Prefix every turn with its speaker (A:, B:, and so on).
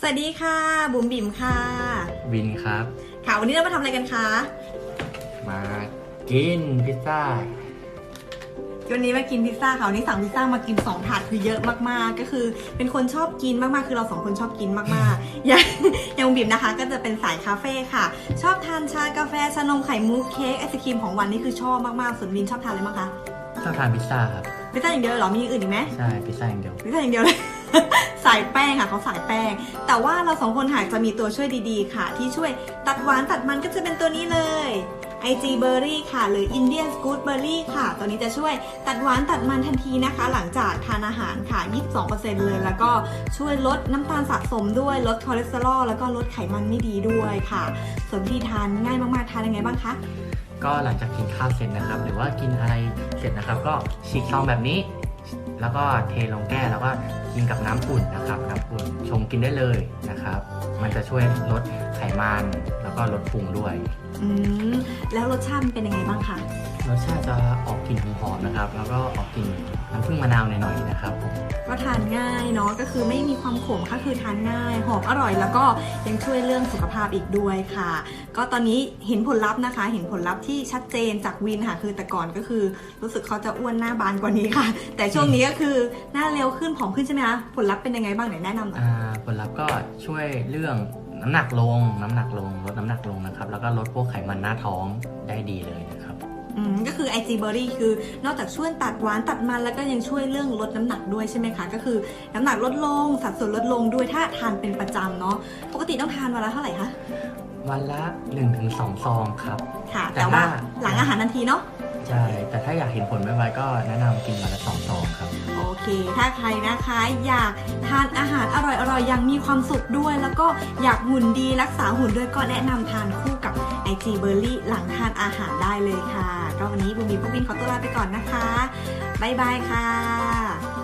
A: สวัสดีค่ะ บุ๋มบิ๋มค่ะ
B: วินครับ
A: ค่ะ วันนี้เรามาทำอะไรกันคะ
B: มากินพิซซ่า
A: วันนี้มากินพิซซ่าค่ะวันนี้สั่งพิซซ่ามากินสองถาดคือเยอะมากๆ ก็คือ เป็นคนชอบกินมากๆ คือเราสองคนชอบกินมากๆ อย่างอย่างบุ๋มบิ๋มนะคะ ก็จะเป็นสายคาเฟ่ค่ะ ชอบทานชากาแฟชานมไข่มุกเค้กไอศครีมของวันนี้คือชอบมากๆส่วนวินชอบทานอะไรบ้างคะ
B: ชอบทานพิซซ่าครับ
A: พิซซ่าอย่างเดียวเหรอมีอย่างอื่นอีกไหม
B: ใช่พิซซ่าอย่างเดียว
A: พิซซ่าอย่างเดียวเลยสายแป้งค่ะเขาสายแป้ง แต่ว่าเราสองคนหากจะมีตัวช่วยดีๆ ค่ะ ที่ช่วยตัดหวานตัดมันก็จะเป็นตัวนี้เลย IG Berry ค่ะ หรือ Indian Good Berry ค่ะ ตัวนี้จะช่วยตัดหวานตัดมันทันทีนะคะ หลังจากทานอาหารค่ะ 22%เลย แล้วก็ช่วยลดน้ำตาลสะสมด้วย ลดคอเลสเตอรอล แล้วก็ลดไขมันไม่ดีด้วยค่ะ ส่วนวิธีทานง่ายมากๆ ทานยังไงบ้างคะ
B: ก็หลังจากกินข้าวเสร็จนะครับ หรือว่ากินอะไรเสร็จนะครับ ก็ฉีกซองแบบนี้ แล้วก็เทลงแก้วแล้วก็กินกับน้ำอุ่นนะครับน้ำอุ่นชงกินได้เลยนะครับ มันจะช่วยลดไขมันแล้วก็ลดพุงด้วย
A: อืมแล้วรสชาติมันเป็นยังไงบ้างคะ
B: รสชาติจะออกกลิ่นหอมๆนะครับ แล้วก็ออกกลิ่น น้ำผึ้งมะนาวหน่อยๆนะครับผม
A: ก็ทานง่ายเนาะก็คือไม่มีความขมก็คือทานง่าย หอมอร่อยแล้วก็ยังช่วยเรื่องสุขภาพอีกด้วยค่ะ ก็ตอนนี้เห็นผลลัพธ์นะคะ เห็นผลลัพธ์ที่ชัดเจนจากวินค่ะคือแต่ก่อนก็คือ รู้สึกเขาจะอ้วนหน้าบานกว่านี้ค่ะ แต่ช่วงนี้ก็คือหน้าเร็วขึ้นผอมขึ้นใช่ไหมคะผลลัพธ์เป็นยังไงบ้างไหนแนะนำหน่อย
B: อ่าผลลัพธ์ก็ช่วยเรื่องน้ำหนักลง น้ำหนักลงลดน้ำหนักลงนะครับแล้วก็ลดพวกไขมันหน้าท้องได้ดีเลยนะครับ
A: อืมก็คือ IG Berry คือนอกจากช่วยตัดหวานตัดมันแล้วก็ยังช่วยเรื่องลดน้ำหนักด้วยใช่ไหมคะ ก็คือน้ำหนักลดลงสัดส่วนลดลงด้วยถ้าทานเป็นประจำเนาะปกติต้องทานวันละเท่าไหร่คะ
B: วันละ 1-2 ซองครับ
A: ค่ะ
B: แต่
A: แต่ว่า
B: ถ้า
A: หลังอาหารทันทีเนาะ
B: ใช่ แต่ถ้าอยากเห็นผลไวๆก็แนะนำกินวันละสองซองครับ
A: โอเค ถ้าใครนะคะอยากทานอาหารอร่อยๆอย่างมีความสุขด้วย แล้วก็อยากหุ่นดีรักษาหุ่นด้วยก็แนะนำทานคู่กับ IG b e r r y หลังทานอาหารได้เลยค่ะ ก็วันนี้บุมบีพวกบินขอตัวลาไปก่อนนะคะ บ๊ายบายค่ะ